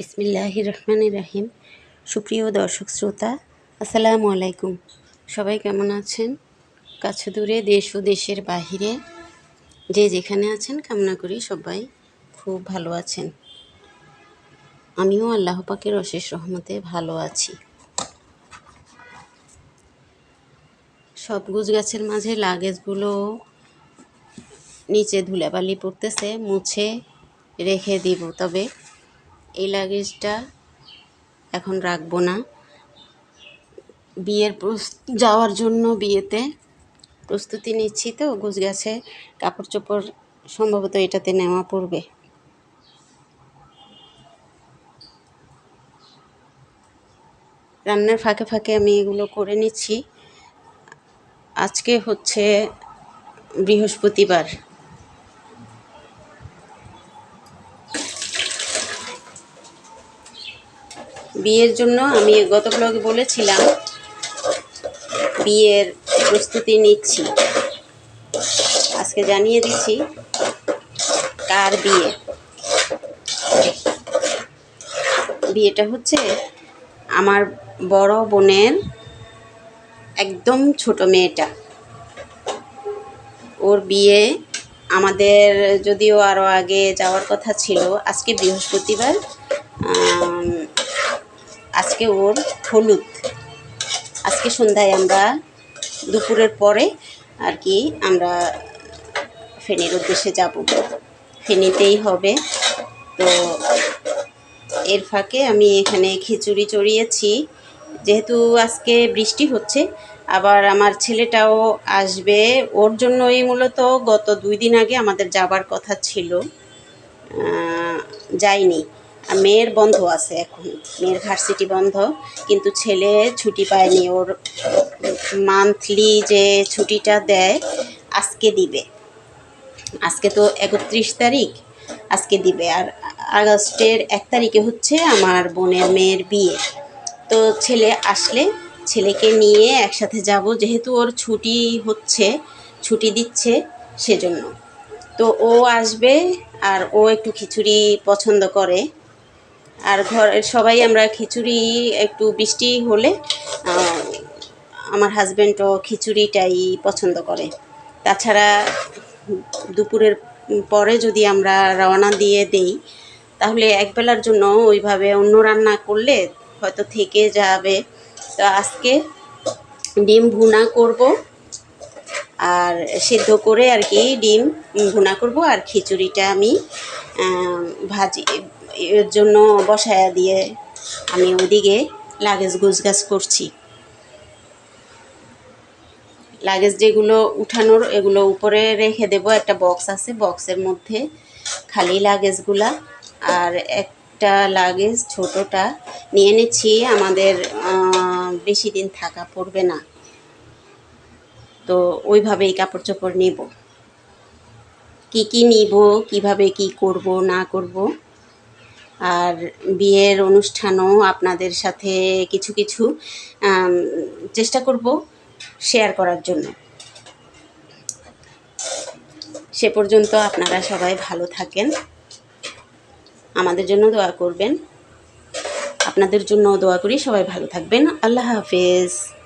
বিসমিল্লাহ রহমান রাহিম। সুপ্রিয় দর্শক শ্রোতা, আসসালামু আলাইকুম। সবাই কেমন আছেন? কাছে দূরে দেশ ও দেশের বাহিরে যে যেখানে আছেন, কামনা করি সবাই খুব ভালো আছেন। আমিও আল্লাহ পাকের অশেষ রহমতে ভালো আছি। সব গুছ গাছের মাঝে লাগেজগুলো নিচে ধুলাবালি পড়তেছে, মুছে রেখে দিব, তবে এই লাগেজটা এখন রাখব না। বিয়ের যাওয়ার জন্য বিয়েতে প্রস্তুতি নিচ্ছি তো গুছ কাপড় চোপড় সম্ভবত এটাতে নেওয়া পড়বে। রান্নার ফাঁকে ফাঁকে আমি এগুলো করে নিচ্ছি। আজকে হচ্ছে বৃহস্পতিবার। বিয়ের জন্য আমি গত ব্লগে বলেছিলাম, বিয়ের প্রস্তুতি নিচ্ছি। আজকে জানিয়ে দিচ্ছি কার বিয়ে। বিয়েটা হচ্ছে আমার বড় বোনের একদম ছোট মেয়েটা। ওর বিয়ে আমাদের যদিও আরও আগে যাওয়ার কথা ছিল, আজকে বৃহস্পতিবার আজকে ওর হলুদ। আজকে সন্ধ্যায় আমরা দুপুরের পরে আর কি আমরা ফেনীর উদ্দেশ্যে যাব। ফেনীতেই হবে। তো এর ফাঁকে আমি এখানে খিচুড়ি চড়িয়েছি। যেহেতু আজকে বৃষ্টি হচ্ছে, আবার আমার ছেলেটাও আসবে। ওর জন্যই মূলত গত দুই দিন আগে আমাদের যাবার কথা ছিল। যাইনি। মেয়ের বন্ধ আছে এখন। মেয়ের ভার্সিটি বন্ধ, কিন্তু ছেলে ছুটি পায়নি। ওর মান্থলি যে ছুটিটা দেয়, আজকে দিবে। আজকে তো একত্রিশ তারিখ, আজকে দিবে। আর আগস্টের এক তারিখে হচ্ছে আমার বোনের মেয়ের বিয়ে। তো ছেলে আসলে ছেলেকে নিয়ে একসাথে যাব, যেহেতু ওর ছুটি হচ্ছে, ছুটি দিচ্ছে সেজন্য। তো ও আসবে আর ও একটু খিচুড়ি পছন্দ করে। আর ঘরের সবাই আমরা খিচুড়ি, একটু বৃষ্টি হলে আমার হাজব্যান্ডও খিচুড়িটাই পছন্দ করে। তাছাড়া দুপুরের পরে যদি আমরা রওনা দিয়ে দেই, তাহলে একবেলার জন্য ওইভাবে অন্য রান্না করলে হয়তো থেকে যাবে। তো আজকে ডিম ভুনা করব, আর সিদ্ধ করে আর কি ডিম ভুনা করব, আর খিচুড়িটা আমি ভাজি এর জন্য বসায়া দিয়ে আমি ওদিকে লাগেজ গুছগাছ করছি। লাগেজ যেগুলো উঠানোর, এগুলো উপরে রেখে দেব। একটা বক্স আছে, বক্সের মধ্যে খালি লাগেজগুলা। আর একটা লাগেজ ছোটোটা নিয়ে নিচ্ছি। আমাদের বেশি দিন থাকা পড়বে না। তো ওইভাবেই কাপড় চোপড় নেব। কি কি নিব, কীভাবে কি করব, না করব আর বিয়ের অনুষ্ঠানও আপনাদের সাথে কিছু কিছু চেষ্টা করব শেয়ার করার জন্য। সে পর্যন্ত আপনারা সবাই ভালো থাকেন। আমাদের জন্য দোয়া করবেন। আপনাদের জন্য দোয়া করি সবাই ভালো থাকবেন। আল্লাহ হাফেজ।